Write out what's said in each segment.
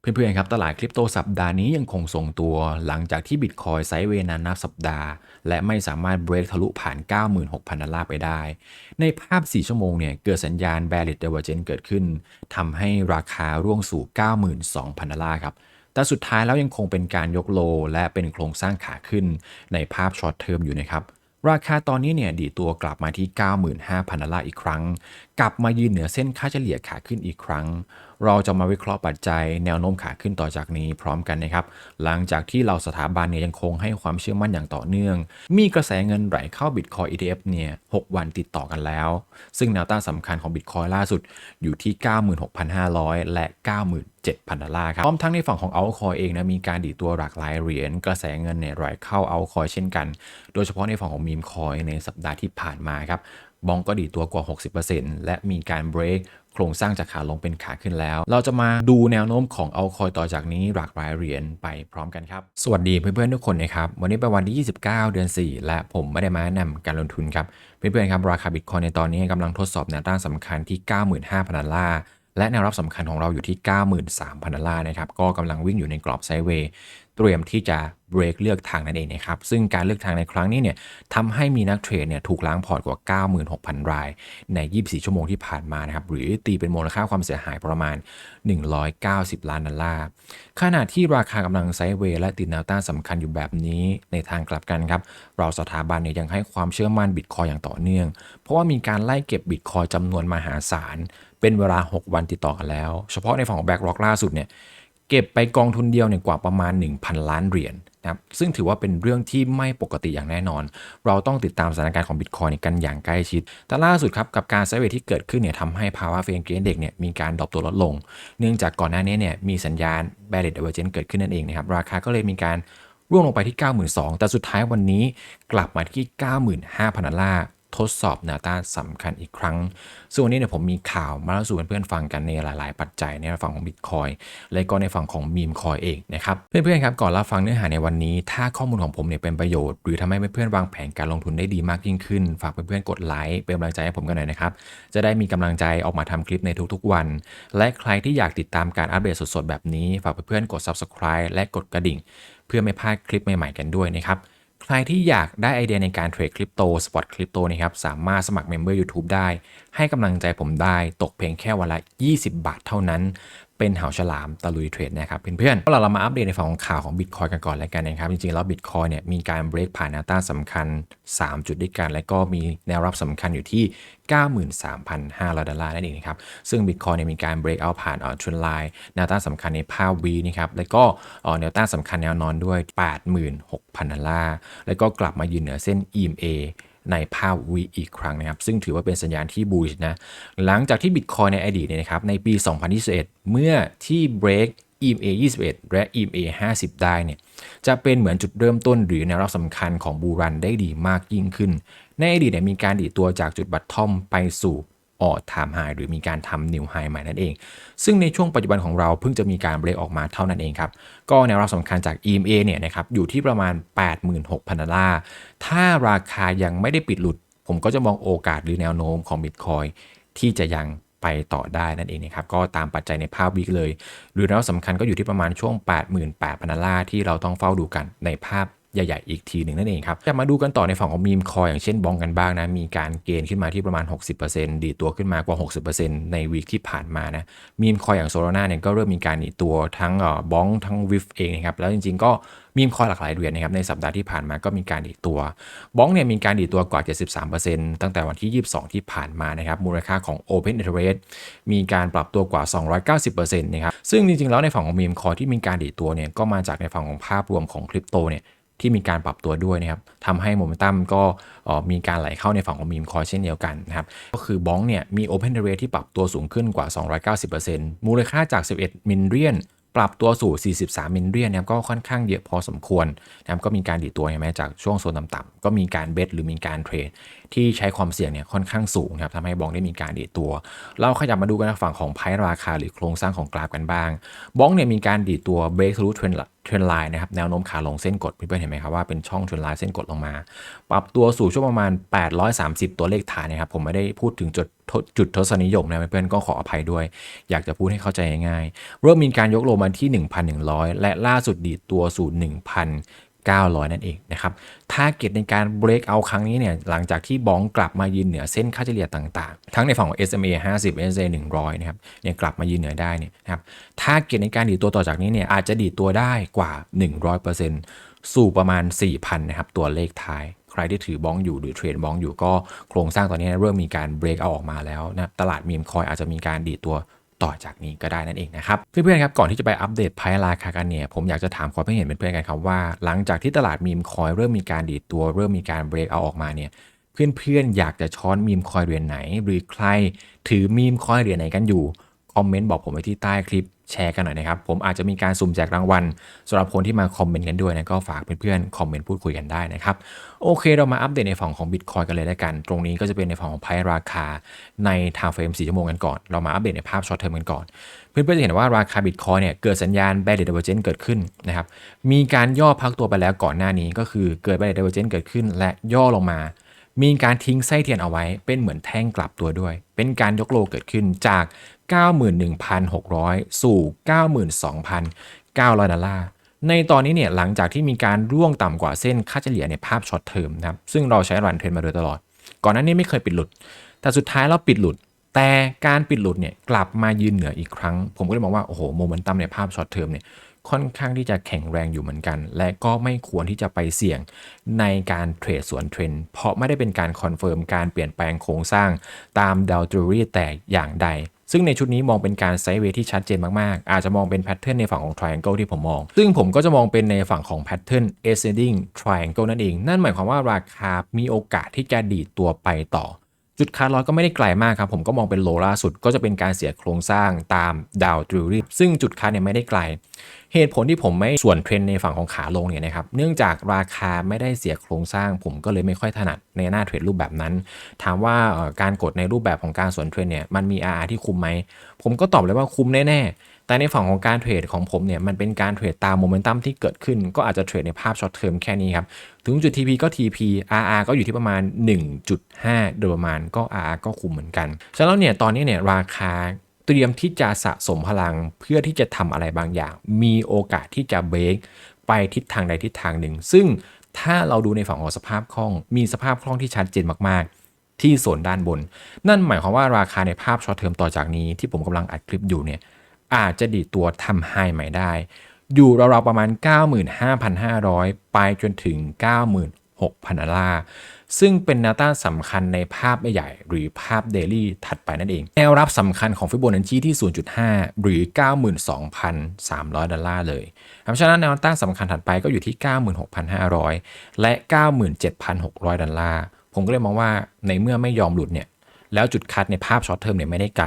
เพื่อนๆครับตลาดคริปโตสัปดาห์นี้ยังคงทรงตัว หลังจากที่บิตคอยไซด์เวนานนับสัปดาห์ และไม่สามารถเบรกทะลุผ่าน 96,000 ดอลลาร์ไปได้ ในภาพ 4 ชั่วโมงเนี่ยเกิดสัญญาณ bearish divergence เกิดขึ้นทำให้ราคาร่วงสู่ 92,000 ดอลลาร์ครับแต่สุดท้ายแล้วยังคงเป็นการยกโล และเป็นโครงสร้างขาขึ้นในภาพช็อตเทอมอยู่นะครับราคาตอนนี้เนี่ยดีตัวกลับมาที่ 95,000 ดอลลาร์อีกครั้ง กลับมายืนเหนือเส้นค่าเฉลี่ยขาขึ้นอีกครั้ง เราจะมาวิเคราะห์ปัจจัยแนวโน้มขาขึ้นต่อจากนี้พร้อมกันนะครับ หลังจากที่เราสถาบันเนี่ยยังคงให้ความเชื่อมั่นอย่างต่อเนื่อง มีกระแสเงินไหลเข้า Bitcoin ETF เนี่ย6วันติดต่อกันแล้ว ซึ่งแนวต้านสำคัญของ Bitcoin ล่าสุดอยู่ที่ 96,500 และ97,000 ดอลลาร์ครับ พร้อมทั้งในฝั่งของ Altcoin เองนะ มีการดีตัวหลากหลายเหรียญ กระแสเงินเนี่ยไหลเข้า Altcoin เช่นกัน โดยเฉพาะในฝั่งของ Meme Coin ในสัปดาห์ที่ผ่านมาครับ บองก็ดีตัวกว่า 60%และมีการเบรกโครงสร้างจากขาลงเป็นขาขึ้นแล้ว เราจะมาดูแนวโน้มของเอาคอยต่อจากนี้หลากหลายเหรียญไปพร้อมกันครับ สวัสดีเพื่อนๆทุกคนนะครับ วันนี้เป็นวันที่ 29 เดือน 4 และผมไม่ได้มาแนะนำการลงทุนครับ เพื่อนๆครับราคาบิตคอยในตอนนี้กำลังทดสอบแนวต้านสำคัญที่ 95,000ดอลลาร์และแนวรับสำคัญของเราอยู่ที่ 93,000ดอลลาร์นะครับ ก็กำลังวิ่งอยู่ในกรอบไซด์เวย์ เตรียมที่จะเบรกเลือกทางนั่นเองนะครับ ซึ่งการเลือกทางในครั้งนี้เนี่ยทำให้มีนักเทรดเนี่ยถูกล้างพอร์ตกว่า 96,000 ราย ใน 24 ชั่วโมงที่ผ่านมานะครับ หรือตีเป็นมูลค่าความเสียหายประมาณ 190 ล้านดอลลาร์ ขณะที่ราคากำลังไซด์เวย์และติดแนวต้านสำคัญอยู่แบบนี้ในทางกลับกันครับ เราสถาบันเนี่ยยังให้ความเชื่อมั่นบิตคอยอย่างต่อเนื่อง เพราะว่ามีการไล่เก็บบิตคอยจำนวนมหาศาลเป็นเวลา 6 วันติดต่อกันแล้ว เฉพาะในฝั่งของแบ็กร็อกล่าสุดเนี่ย เก็บไปกองทุนเดียวเนี่ยกว่าประมาณ 1,000 ล้านเหรียญนะครับซึ่งถือว่าเป็นเรื่องที่ไม่ปกติอย่างแน่นอน เราต้องติดตามสถานการณ์ของบิตคอยกันอย่างใกล้ชิด แต่ล่าสุดครับกับการไซเวย์ที่เกิดขึ้นเนี่ยทำให้ภาวะเฟรนเกนเด็กเนี่ยมีการดรอปตัวลดลง เนื่องจากก่อนหน้านี้เนี่ยมีสัญญาณ bearish divergence เกิดขึ้นนั่นเองนะครับราคาก็เลยมีการร่วงลงไปที่ 92,000 แต่สุดท้ายวันนี้กลับมาที่ 95,000ดอลลาร์ ทดสอบแนวต้าสำคัญอีกครั้งส่วนวันนี้เนี่ยผมมีข่าวมาเล่าสู่เพื่อนๆฟังกันในหลาย ๆ ปัจจัยในฝั่งของ Bitcoin และก็ในฝั่งของมีมคอยเองนะครับ เพื่อนๆครับก่อนรับฟังเนื้อหาในวันนี้ ถ้าข้อมูลของผมเนี่ยเป็นประโยชน์ หรือทำให้เพื่อนๆวางแผนการลงทุนได้ดีมากยิ่งขึ้น ฝากเพื่อนๆกดไลค์เป็นกำลังใจให้ผมกันหน่อยนะครับ จะได้มีกำลังใจออกมาทำคลิปในทุกๆวัน และใครที่อยากติดตามการอัปเดตสดๆแบบนี้ ฝากเพื่อนๆกด Subscribe และกดกระดิ่ง เพื่อไม่พลาดคลิปใหม่ๆกันด้วยนะครับ ใครที่อยากได้ไอเดียในการเทรดคริปโตสปอตคริปโตนะครับสามารถสมัครเมมเบอร์ YouTube ได้ ให้กำลังใจผมได้ตกเพียงแค่วันละ 20 บาทเท่านั้น เป็นเหาฉลามตะลุยเทรดนะครับเพื่อนๆเราเรามาอัปเดตในฝั่งของข่าวของ Bitcoin กันก่อนแล้วกันนะครับ จริงๆ แล้ว Bitcoin เนี่ยมีการเบรกผ่านแนวต้านสำคัญ 3 จุดด้วยกัน และก็มีแนวรับสำคัญอยู่ที่ 93,500 ดอลลาร์นั่นเองนะครับ ซึ่ง Bitcoin เนี่ยมีการเบรกเอาผ่านอ่อทรนไลน์แนวต้านสำคัญในภาพวีนะครับแล้วก็อ่อแนวต้านสำคัญแนวนอนด้วย 86,000 ดอลลาร์แล้วก็กลับมายืนเหนือเส้น EMA ในภาพวีอีกครั้งนะครับ ซึ่งถือว่าเป็นสัญญาณที่บูชนะ หลังจากที่บิตคอยในอดีตเนี่ยนะครับ ในปี 2021 เมื่อที่ break EMA 21 และ EMA 50 ได้เนี่ย จะเป็นเหมือนจุดเริ่มต้นหรือแนวรับสำคัญของบูรันได้ดีมากยิ่งขึ้น ในอดีตเนี่ยมีการดีดตัวจากจุดบัตทอมไปสู่ ออ t ามไฮหรือมีการทำนิวไฮใหม่นั่นเอง ซึ่งในช่วงปัจจุบันของเราเพิ่งจะมีการเบรกออกมาเท่านั้นเองครับ ก็แนวรับสำคัญจาก EMA เนี่ยนะครับอยู่ที่ประมาณ 86,000ดอลลาร์ ถ้าราคายังไม่ได้ปิดหลุด ผมก็จะมองโอกาสหรือแนวโน้มของ Bitcoin ที่จะยังไปต่อได้นั่นเองนะครับ ก็ตามปัจจัยในภาพวิกเลย หรือแนวสำคัญก็อยู่ที่ประมาณช่วง 88,000ดอลลาร์ที่เราต้องเฝ้าดูกันในภาพ ใหญ่ๆ อีกทีหนึ่งนั่นเองครับจะมาดูกันต่อในฝั่งของมีมคอยอย่างเช่นบองกันบ้างนะ มีการเกณฑ์ขึ้นมาที่ประมาณ 60%ดีตัวขึ้นมากว่า 60%ในวีคที่ผ่านมานะมีมคอยอย่างโซโลนาเนี่ยก็เริ่มมีการดีตัวทั้งเอ่อบองทั้งวิฟเองนะครับแล้วจริงๆก็มีมคอยหลากหลายเดือนนะครับในสัปดาห์ที่ผ่านมาก็มีการดีตัวบองเนี่ยมีการดีตัวกว่า 73%ตั้งแต่วันที่ 22 ที่ผ่านมานะครับมูลค่าของ Open Interest มีการปรับตัวกว่า 290%นะครับซึ่งจริงๆแล้วในฝั่งของมีมคอยที่มีการดีตัวเนี่ยก็มาจากในฝั่งของภาพรวมของคริปโตเนี่ย ที่มีการปรับตัวด้วยนะครับทำให้โมเมนตัมก็มีการไหลเข้าในฝั่งของมีมคอยเช่นเดียวกันนะครับ ก็คือบองเนี่ยมี Open Rate ที่ปรับตัวสูงขึ้นกว่า 290%มูลค่าจาก 11 มิลเลียนปรับตัวสู่ 43 มิลเลียนนะครับก็ค่อนข้างเยอะพอสมควรนะครับก็มีการดีดตัวใช่ไหมจากช่วงโซนต่ำๆก็มีการเบสหรือมีการเทรด ที่ใช้ความเสี่ยงเนี่ยค่อนข้างสูงนะครับทำให้บองได้มีการดีดตัว เราขยับมาดูกันฝั่งของไพ่ราคาหรือโครงสร้างของกราฟกันบ้างบองเนี่ยมีการดีดตัวเบรกทะลุเทรนเทรนไลน์นะครับแนวโน้มขาลงเส้นกดเพื่อนๆเห็นไหมครับว่าเป็นช่องเทรนไลน์เส้นกดลงมา ปรับตัวสู่ช่วงประมาณ 830 ตัวเลขฐานนะครับผมไม่ได้พูดถึงจุดจุดทศนิยมนะเพื่อนๆก็ขออภัยด้วย อยากจะพูดให้เข้าใจง่ายๆเริ่มมีการยกโลมาที่ 1,100 และล่าสุดดีดตัวสู่ 900 นั่นเองนะครับถ้าเก็ตในการเบรกเอาครั้งนี้เนี่ยหลังจากที่บองกลับมายืนเหนือเส้นค่าเฉลี่ยต่างๆ ทั้งในฝั่งของ SMA 50 SMA 100 นะครับเนี่ยกลับมายืนเหนือได้เนี่ยนะครับถ้าเก็ตในการดีดตัวต่อจากนี้เนี่ยอาจจะดีดตัวได้กว่า 100%สู่ประมาณ 4,000 นะครับตัวเลขท้ายใครที่ถือบ้องอยู่หรือเทรดบ้องอยู่ก็โครงสร้างตอนนี้เริ่มมีการเบรกเอาออกมาแล้วนะตลาดมีมคอยอาจจะมีการดีดตัว ต่อจากนี้ก็ได้นั่นเองนะครับเพื่อนๆครับก่อนที่จะไปอัปเดตไพ่ราคากันเนี่ยผมอยากจะถามความเห็นเป็นเพื่อนๆกันครับว่า หลังจากที่ตลาดมีมคอยเริ่มมีการดีดตัวเริ่มมีการเบรกเอาออกมาเนี่ยเพื่อนๆอยากจะช้อนมีมคอยเหรียญไหน หรือใครถือมีมคอยเหรียญไหนกันอยู่ อมเมนต์บอกผมไว้ที่ใต้คลิปแชร์กันหน่อยนะครับ ผมอาจจะมีการสุ่มแจกรางวัลสำหรับคนที่มาคอมเมนต์กันด้วยนะก็ฝากเพื่อนๆคอมเมนต์พูดคุยกันได้นะครับ โอเคเรามาอัปเดตในฝั่งของ Bitcoin กันเลยแล้วกัน ตรงนี้ก็จะเป็นในฝั่งของไพ่ราคาในทางเฟรม4ชั่วโมงกันก่อน เรามาอัปเดตในภาพช็อตเทอมกันก่อน เพื่อนๆจะเห็นว่าราคา Bitcoin เนี่ยเกิดสัญญาณ Bearish Divergence เกิดขึ้นนะครับมีการย่อพักตัวไปแล้วก่อนหน้านี้ ก็คือเกิด Bearish Divergence เกิดขึ้น และย่อลงมามีการทิ้งไส้เทียนเอาไว้เป็นเหมือนแท่งกลับตัวด้วย เป็นการยกโลเกิดขึ้นจาก 91,600 สู่ 92,900 ดอลลาร์ ในตอนนี้เนี่ยหลังจากที่มีการร่วงต่ำกว่าเส้นค่าเฉลี่ยในภาพช็อตเทอมนะครับซึ่งเราใช้รันเทรนมาโดยตลอด ก่อนหน้านี้ไม่เคยปิดหลุด แต่สุดท้ายเราปิดหลุด แต่การปิดหลุดเนี่ยกลับมายืนเหนืออีกครั้ง ผมก็เลยมองว่าโอ้โหโมเมนตัมในภาพช็อตเทอมเนี่ยค่อนข้างที่จะแข็งแรงอยู่เหมือนกัน และก็ไม่ควรที่จะไปเสี่ยงในการเทรดสวนเทรนเพราะไม่ได้เป็นการคอนเฟิร์มการเปลี่ยนแปลงโครงสร้างตามดาวทรีแต่อย่างใด ซึ่งในชุดนี้มองเป็นการไซด์เวย์ที่ชัดเจนมากๆ อาจจะมองเป็นแพทเทิร์นในฝั่งของ triangle ที่ผมมอง ซึ่งผมก็จะมองเป็นในฝั่งของแพทเทิร์น ascending triangle นั่นเอง นั่นหมายความว่าราคามีโอกาสที่จะดีดตัวไปต่อ จุดคาร์ลอยก็ไม่ได้ไกลมากครับผมก็มองเป็นโลล่าสุดก็จะเป็นการเสียโครงสร้างตามดาวทรีซึ่งจุดคาร์เนี่ยไม่ได้ไกล เหตุผลที่ผมไม่ส่วนเทรนในฝั่งของขาลงเนี่ยนะครับเนื่องจากราคาไม่ได้เสียโครงสร้าง ผมก็เลยไม่ค่อยถนัดในหน้าเทรดรูปแบบนั้น ถามว่าการกดในรูปแบบของการส่วนเทรนเนี่ยมันมี RR ที่คุ้มไหมผมก็ตอบเลยว่าคุ้มแน่ๆ แต่ในฝั่งของการเทรดของผมเนี่ยมันเป็นการเทรดตามโมเมนตัมที่เกิดขึ้น ก็อาจจะเทรดในภาพช็อตเทอมแค่นี้ครับ ถึงจุด TP ก็ TP RR ก็อยู่ที่ประมาณ 1.5 โดยประมาณก็ RR ก็คุมเหมือนกันฉะนั้นเนี่ยตอนนี้เนี่ยราคาเตรียมที่จะสะสมพลังเพื่อที่จะทำอะไรบางอย่าง มีโอกาสที่จะเบรกไปทิศทางใดทิศทางหนึ่ง ซึ่งถ้าเราดูในฝั่งของสภาพคล่อง มีสภาพคล่องที่ชัดเจนมากๆ ที่โซนด้านบน นั่นหมายความว่าราคาในภาพช็อตเทอมต่อจากนี้ที่ผมกำลังอัดคลิปอยู่เนี่ย อาจจะดีดตัวทำไฮใหม่ได้ อยู่ราวๆประมาณ 95,500 ไปจนถึง 96,000ดอลลาร์ซึ่งเป็นแนวต้านสำคัญในภาพใหญ่หรือภาพเดลี่ถัดไปนั่นเอง แนวรับสำคัญของฟิโบนัชชีที่ 0.5 หรือ 92,300 ดอลลาร์เลยเพราะฉะนั้นแนวต้านสำคัญถัดไปก็อยู่ที่ 96,500 และ 97,600 ดอลลาร์ ผมก็เลยมองว่าในเมื่อไม่ยอมหลุดเนี่ย แล้วจุดคัดในภาพช็อตเทอมเนี่ยไม่ได้ไกล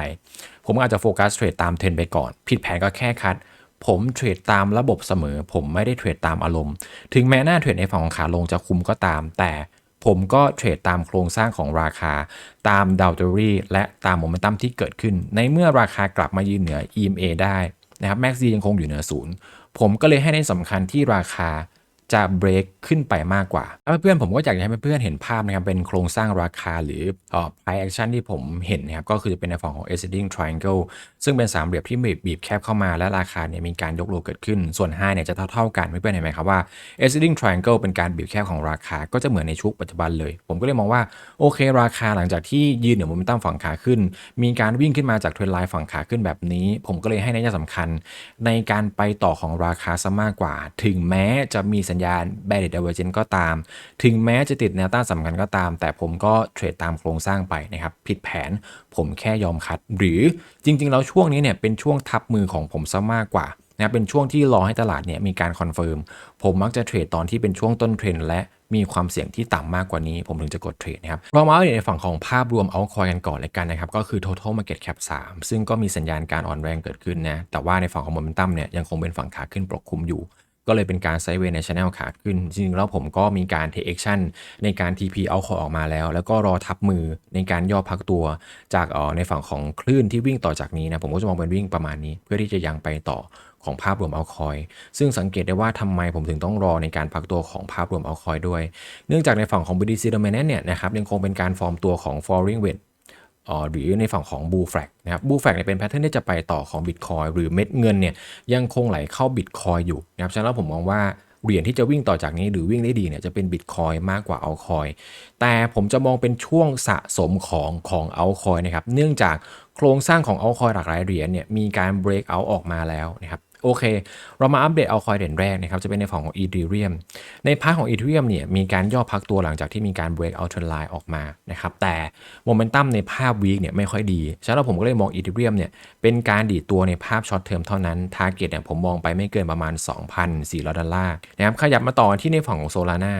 ผมอาจจะโฟกัสเทรดตามเทรนไปก่อน ผิดแผนก็แค่คัด ผมเทรดตามระบบเสมอ ผมไม่ได้เทรดตามอารมณ์ ถึงแม้หน้าเทรดในฝั่งของขาลงจะคุมก็ตาม แต่ผมก็เทรดตามโครงสร้างของราคา ตามดาวเทอรี่และตามโมเมนตัมที่เกิดขึ้น ในเมื่อราคากลับมายืนเหนือ EMA ได้นะครับ MACD ยังคงอยู่เหนือศูนย์ผมก็เลยให้ในสำคัญที่ราคา จะเบรกขึ้นไปมากกว่าเพื่อนๆผมก็อยากให้เพื่อนๆเห็นภาพนะครับ เป็นโครงสร้างราคาหรือ price action ที่ผมเห็นนะครับ ก็คือจะเป็นในฝั่งของ ascending triangle ซึ่งเป็นสามเหลี่ยมที่บีบบีบแคบเข้ามาและราคาเนี่ยมีการยกโลเกิดขึ้น ส่วน 5 เนี่ยจะเท่าๆกันเพื่อนๆเห็นไหมครับว่า ascending triangle เป็นการบีบแคบของราคาก็จะเหมือนในชุกปัจจุบันเลย ผมก็เลยมองว่าโอเค ราคาหลังจากที่ยืนเหนือโมเมนตัมฝั่งขาขึ้น มีการวิ่งขึ้นมาจากเทรนไลน์ฝั่งขาขึ้นแบบนี้ ผมก็เลยให้นัยสำคัญ ในการไปต่อของราคาซะมากกว่า ถึงแม้จะมีสัญญาณ bearish divergence ก็ตาม ถึงแม้จะติดแนวต้านสำคัญก็ตาม แต่ผมก็เทรดตามโครงสร้างไปนะครับ ผิดแผนผมแค่ยอมคัด หรือจริงๆ แล้วช่วงนี้เนี่ยเป็นช่วงทับมือของผมซะมากกว่านะเป็นช่วงที่รอให้ตลาดเนี่ยมีการคอนเฟิร์ม ผมมักจะเทรดตอนที่เป็นช่วงต้นเทรนและมีความเสี่ยงที่ต่ำมากกว่านี้ ผมถึงจะกดเทรดนะครับ เรามาในฝั่งของภาพรวมเอาคอยกันก่อนเลยกันนะครับ ก็คือ total market cap 3 ซึ่งก็มีสัญญาณการอ่อนแรงเกิดขึ้นนะ แต่ว่าในฝั่งของ momentum เนี่ยยังคงเป็นฝั่งขาขึ้นปกคลุมอยู่ ก็เลยเป็นการไซด์เวย์ในช anel ขาขึ้น จริงๆแล้วผมก็มีการ take action ในการ TP เอาคอออกมาแล้ว แล้วก็รอทับมือในการย่อพักตัวจากอ่อในฝั่งของคลื่นที่วิ่งต่อจากนี้นะ ผมก็จะมองเป็นวิ่งประมาณนี้ เพื่อที่จะยังไปต่อของภาพรวมเอาคอย ซึ่งสังเกตได้ว่าทำไมผมถึงต้องรอในการพักตัวของภาพรวมเอาคอยด้วย เนื่องจากในฝั่งของ BTC Dominant เนี่ยนะครับยังคงเป็นการฟอร์มตัวของ falling wedge อ่อ หรือในฝั่งของ Bull Flag นะครับ Bull Flag เนี่ยเป็นแพทเทิร์นที่จะไปต่อของ Bitcoin หรือเม็ดเงินเนี่ยยังคงไหลเข้า Bitcoin อยู่นะครับฉะนั้นผมมองว่าเหรียญที่จะวิ่งต่อจากนี้หรือวิ่งได้ดีเนี่ยจะเป็น Bitcoin มากกว่า Altcoin แต่ผมจะมองเป็นช่วงสะสมของของ Altcoin นะครับเนื่องจากโครงสร้างของ Altcoin หลากหลายเหรียญเนี่ยมีการ break out ออกมาแล้วนะครับ โอเค เรามาอัปเดตเอาคอยเด่นแรกนะครับ จะเป็นในฝั่งของ Ethereum ในพาร์ทของ Ethereum เนี่ยมีการย่อพักตัวหลังจากที่มีการ break out trend line ออกมานะครับแต่โมเมนตัมในภาพวีคเนี่ยไม่ค่อยดีฉะนั้นผมก็เลยมอง Ethereum เนี่ยเป็นการดีดตัวในภาพช็อตเทอมเท่านั้นทาร์เก็ตเนี่ยผมมองไปไม่เกินประมาณ 2,400 ดอลลาร์นะครับขยับมาต่อที่ในฝั่งของ Solana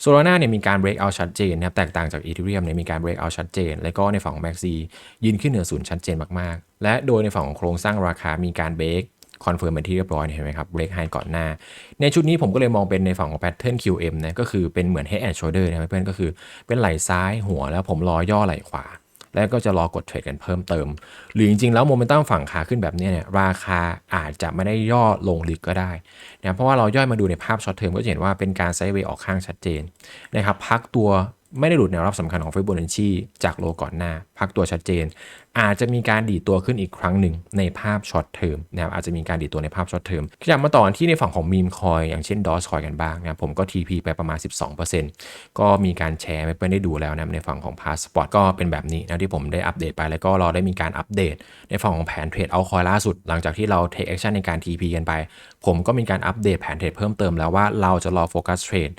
โซลาร่าเนี่ยมีการ break out ชัดเจนนะครับแตกต่างจาก Ethereum เนี่ยมีการ break out ชัดเจน แล้วก็ในฝั่งของ Maxi ยืนขึ้นเหนือศูนย์ชัดเจนมากๆ และโดยในฝั่งของโครงสร้างราคามีการ break คอนเฟิร์มเป็นที่เรียบร้อยเห็นไหมครับ break high ก่อนหน้า ในชุดนี้ผมก็เลยมองเป็นในฝั่งของ pattern QM นะก็คือเป็นเหมือน head and shoulder นะเพื่อนก็คือเป็นไหล่ซ้ายหัวแล้วผมรอย่อไหล่ขวา แล้วก็จะรอกดเทรดกันเพิ่มเติม หรือจริงๆ แล้วโมเมนตัมฝั่งขาขึ้นแบบนี้เนี่ยราคาอาจจะไม่ได้ย่อลงลึกก็ได้นะเพราะว่าเราย่อยมาดูในภาพช็อตเทอมก็จะเห็นว่าเป็นการไซด์เวย์ออกข้างชัดเจนนะครับพักตัว ไม่ได้หลุดแนวรับสำคัญของฟิโบนัชชีจากโลก่อนหน้า พักตัวชัดเจน อาจจะมีการดีตัวขึ้นอีกครั้งหนึ่งในภาพช็อตเทอมนะครับอาจจะมีการดีตัวในภาพช็อตเทอมขยับมาต่อที่ในฝั่งของมีมคอยอย่างเช่นดอสคอยกันบ้างนะครับผมก็ TP ไปประมาณ 12%ก็มีการแชร์ไปเพื่อนได้ดูแล้วนะในฝั่งของพาสปอร์ตก็เป็นแบบนี้นะที่ผมได้อัปเดตไปแล้วก็เราได้มีการอัปเดต ในฝั่งของแผนเทรดเอาคอยล่าสุด หลังจากที่เราเทคแอคชั่นในการ TP กันไป ผมก็มีการอัปเดตแผนเทรดเพิ่มเติมแล้วว่าเราจะรอโฟกัสเทรด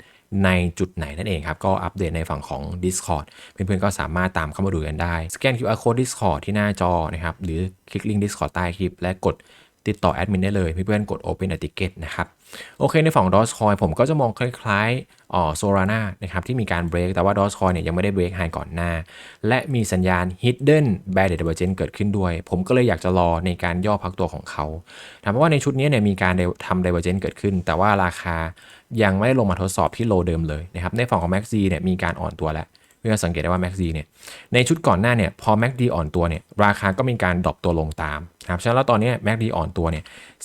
ในจุดไหนนั่นเองครับ ก็อัปเดตในฝั่งของ Discord เพื่อนๆก็สามารถตามเข้ามาดูกันได้ สแกน QR code Discord ที่หน้าจอนะครับ หรือคลิกลิงก์ Discord ใต้คลิป และกดติดต่อแอดมินได้เลย เพื่อนๆกด Open a Ticket นะครับ โอเคในฝั่ง Dogecoin ผมก็จะมองคล้ายๆอ๋อโซลาร่านะครับที่มีการเบรกแต่ว่า Dogecoin เนี่ยยังไม่ได้เบรกไฮก่อนหน้า และมีสัญญาณ Hidden Bearish Divergence เกิดขึ้นด้วย ผมก็เลยอยากจะรอในการย่อพักตัวของเขาถามว่าในชุดนี้เนี่ยมีการทำ Divergence เกิดขึ้น แต่ว่าราคายังไม่ได้ลงมาทดสอบที่โลเดิมเลยนะครับในฝั่งของ MACD เนี่ยมีการอ่อนตัวแล้วเพื่อสังเกตได้ว่า MACD เนี่ยในชุดก่อนหน้าเนี่ยพอ MACD อ่อนตัวเนี่ยราคาก็มีการดรอปตัวลงตาม นะครับฉะนั้นแล้วตอนนี้แม็กดีอ่อนตัวเนี่ย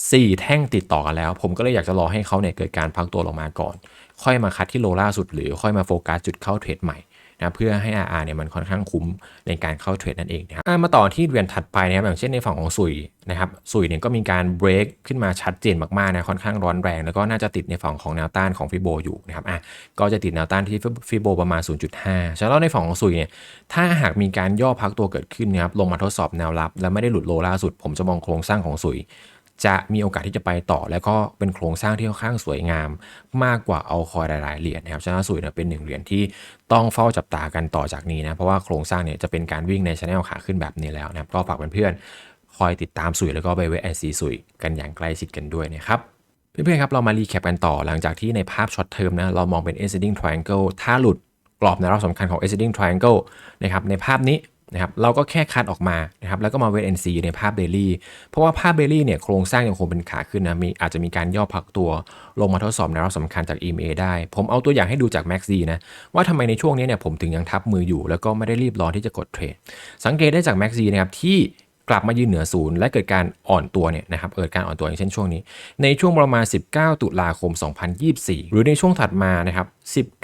สแท่งติดต่อกันแล้ว ผมก็เลยอยากจะรอให้เขาเนี่ยเกิดการพักตัวลงมาก่อน ค่อยมาคัดที่โลล่าสุดหรือค่อยมาโฟกัสจุดเข้าเทรดใหม่ นะเพื่อให้ RR เนี่ยมันค่อนข้างคุ้มในการเข้าเทรดนั่นเองนะครับมาต่อที่เหรียญถัดไปนะครับอย่างเช่นในฝั่งของสุยนะครับสุยเนี่ยก็มีการเบรกขึ้นมาชัดเจนมากๆนะค่อนข้างร้อนแรง แล้วก็น่าจะติดในฝั่งของแนวต้านของฟิโบอยู่นะครับอะก็จะติดแนวต้านที่ฟิโบประมาณ 0.5ฉะนั้นในฝั่งของสุยเนี่ยถ้าหากมีการย่อพักตัวเกิดขึ้นนะครับลงมาทดสอบแนวรับ แล้วไม่ได้หลุดโลล่าสุด ผมจะมองโครงสร้างของสุยจะมีโอกาสที่จะไปต่อแล้วก็เป็นโครงสร้างที่ค่อนข้างสวยงาม มากกว่าเอาคอยหลายๆเหรียญนะครับชนะสุยเนี่ยเป็นหนึ่งเหรียญที่ ต้องเฝ้าจับตากันต่อจากนี้นะ เพราะว่าโครงสร้างเนี่ยจะเป็นการวิ่งในชแนลขาขึ้นแบบนี้แล้วนะครับก็ฝากเพื่อนๆคอยติดตามสุยแล้วก็ไปเวทแอนซีสุยกันอย่างใกล้ชิดกันด้วยนะครับเพื่อนๆครับเรามารีแคปกันต่อหลังจากที่ในภาพช็อตเทอมนะเรามองเป็น ascending triangle ถ้าหลุดกรอบในรอบสำคัญของ ascending triangle นะครับในภาพนี้ นะครับเราก็แค่คัดออกมานะครับแล้วก็มาเวทแอนซีในภาพเดลี่เพราะว่าภาพเดลี่เนี่ยโครงสร้างยังคงเป็นขาขึ้นนะมีอาจจะมีการย่อพักตัว ลงมาทดสอบแนวรับสำคัญจาก EMA ได้ ผมเอาตัวอย่างให้ดูจาก Max D นะว่าทำไมในช่วงนี้เนี่ยผมถึงยังทับมืออยู่ แล้วก็ไม่ได้รีบร้อนที่จะกดเทรดสังเกตได้จาก Max D นะครับที่ กลับมายืนเหนือศูนย์และเกิดการอ่อนตัวเนี่ยนะครับเกิดการอ่อนตัวอย่างเช่นช่วงนี้ ในช่วงประมาณ 19 ตุลาคม 2024 หรือในช่วงถัดมานะครับ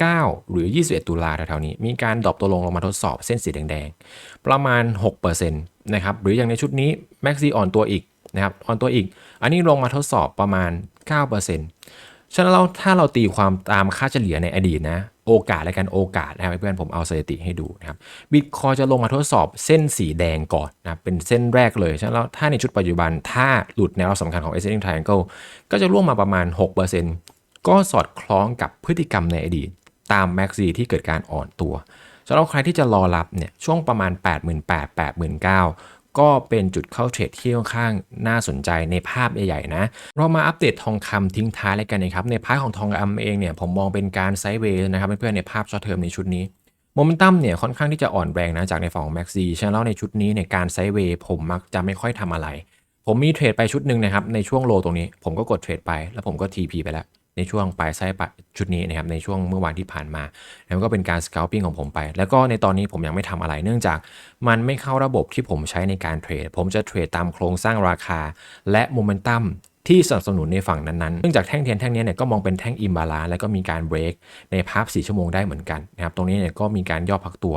19 หรือ 21 ตุลาแถวๆนี้ มีการดรอปตัวลงลงมาทดสอบเส้นสีแดงๆ ประมาณ 6%นะครับหรืออย่างในชุดนี้ MACD อ่อนตัวอีกนะครับอ่อนตัวอีก อันนี้ลงมาทดสอบประมาณ 9%ฉะนั้นเราถ้าเราตีความตามค่าเฉลี่ยในอดีตนะ โอกาสและกันโอกาสนะครับเพื่อนผมเอาสถิติให้ดูนะครับบิตคอยจะลงมาทดสอบเส้นสีแดงก่อนนะเป็นเส้นแรกเลยฉะนั้นแล้วถ้าในชุดปัจจุบันถ้าหลุดแนวสำคัญของ ascending triangle ก็จะร่วงมาประมาณ 6%ก็สอดคล้องกับพฤติกรรมในอดีต ตาม MACD ที่เกิดการอ่อนตัวสำหรับใครที่จะรอรับเนี่ยช่วงประมาณ 88,000 89,000 ก็เป็นจุดเข้าเทรดที่ค่อนข้างน่าสนใจในภาพใหญ่ๆนะ เรามาอัปเดตทองคำทิ้งท้ายเลยกันนะครับ ในพาร์ทของทองคำเองเนี่ยผมมองเป็นการไซด์เวย์นะครับเพื่อนๆในภาพช็อตเทอมในชุดนี้โมเมนตัมเนี่ยค่อนข้างที่จะอ่อนแรงนะจากในฝั่งของ Maxi ฉะนั้นแล้วในชุดนี้ในการไซด์เวย์ผมมักจะไม่ค่อยทำอะไร ผมมีเทรดไปชุดหนึ่งนะครับในช่วงโลตรงนี้ ผมก็กดเทรดไปแล้วผมก็ TP ไปแล้ว ในช่วงปลายไส้ปะชุดนี้นะครับในช่วงเมื่อวานที่ผ่านมาแล้วก็เป็นการ scalping ของผมไป แล้วก็ในตอนนี้ผมยังไม่ทำอะไร เนื่องจากมันไม่เข้าระบบที่ผมใช้ในการเทรด ผมจะเทรดตามโครงสร้างราคา และโมเมนตัมที่สนับสนุนในฝั่งนั้นๆ เนื่องจากแท่งเทียนแท่งนี้เนี่ยก็มองเป็นแท่งอิมบาลานแล้วก็มีการเบรกในภาพ 4 ชั่วโมงได้เหมือนกันนะครับ ตรงนี้เนี่ยก็มีการย่อพักตัว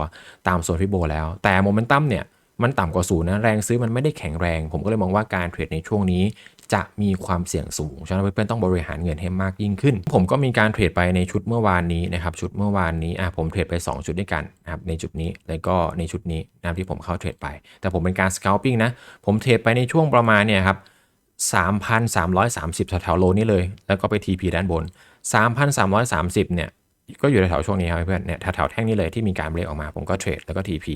ตามโซนฟิโบแล้ว แต่โมเมนตัมเนี่ยมันต่ำกว่าศูนย์นะ แรงซื้อมันไม่ได้แข็งแรง ผมก็เลยมองว่าการเทรดในช่วงนี้ จะมีความเสี่ยงสูงฉะนั้นเพื่อนๆต้องบริหารเงินให้มากยิ่งขึ้น ผมก็มีการเทรดไปในชุดเมื่อวานนี้นะครับชุดเมื่อวานนี้อะผมเทรดไป 2 ชุดด้วยกันนะครับในจุดนี้แล้วก็ในชุดนี้นะครับที่ผมเข้าเทรดไป แต่ผมเป็นการ scalping นะผมเทรดไปในช่วงประมาณเนี่ยครับ3,330แถวๆโลนี้เลย แล้วก็ไป TP ด้านบน 3,330เนี่ย ก็อยู่แถวช่วงนี้ครับเพื่อนเนี่ยแถวแท่งนี้เลยที่มีการเบรกออกมาผมก็เทรดแล้วก็ TP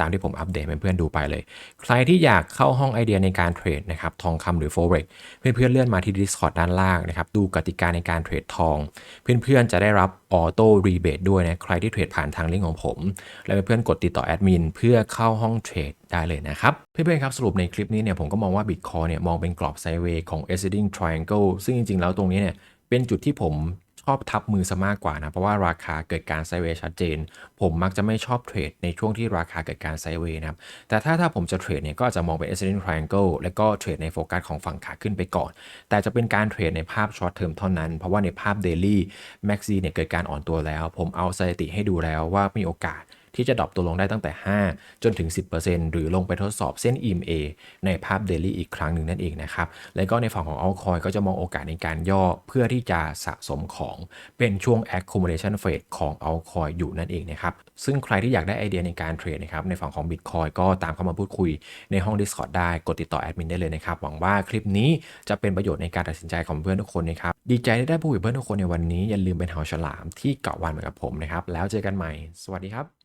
ตามที่ผมอัปเดตเพื่อนๆดูไปเลย ใครที่อยากเข้าห้องไอเดียในการเทรดนะครับทองคำหรือ forex เพื่อนๆเลื่อนมาที่ Discord ด้านล่างนะครับดูกติกาในการเทรดทอง เพื่อนๆจะได้รับออโต้รีเบทด้วยนะใครที่เทรดผ่านทางลิงก์ของผม แล้วเพื่อนๆกดติดต่อแอดมินเพื่อเข้าห้องเทรดได้เลยนะครับ เพื่อนๆครับสรุปในคลิปนี้เนี่ยผมก็มองว่า Bitcoin เนี่ยมองเป็นกรอบไซเวย์ของ ascending triangle ซึ่งจริงๆแล้วตรงนี้เนี่ยเป็นจุดที่ผม อบทับมือซะมากกว่านะ เพราะว่าราคาเกิดการไซเวย์ชัดเจน ผมมักจะไม่ชอบเทรดในช่วงที่ราคาเกิดการไซเวย์นะครับ แต่ถ้าถ้าผมจะเทรดเนี่ยก็อาจจะมองเป็น ascending triangle แล้วก็เทรดในโฟกัสของฝั่งขาขึ้นไปก่อน แต่จะเป็นการเทรดในภาพช็อตเทอมเท่านั้น เพราะว่าในภาพ daily max เนี่ยเกิดการอ่อนตัวแล้ว ผมเอาสถิติให้ดูแล้วว่ามีโอกาส ที่จะดรอปตัวลงได้ตั้งแต่ 5 จนถึง 10%หรือลงไปทดสอบเส้น EMA ในภาพ Daily อีกครั้งหนึ่งนั่นเองนะครับ แล้วก็ในฝั่งของ altcoin ก็จะมองโอกาสในการย่อเพื่อที่จะสะสมของเป็นช่วง accumulation phase ของ altcoin อยู่นั่นเองนะครับ ซึ่งใครที่อยากได้ไอเดียในการเทรดนะครับในฝั่งของ Bitcoin ก็ตามเข้ามาพูดคุยในห้อง Discord ได้กดติดต่อแอดมินได้เลยนะครับหวังว่าคลิปนี้จะเป็นประโยชน์ในการตัดสินใจของเพื่อนทุกคนนะครับดีใจที่ได้พูดกับเพื่อนทุกคนในวันนี้อย่าลืมเป็นหาฉลามที่เกาะวันเหมือนกับผมนะครับแล้วเจอกันใหม่ สวัสดีครับ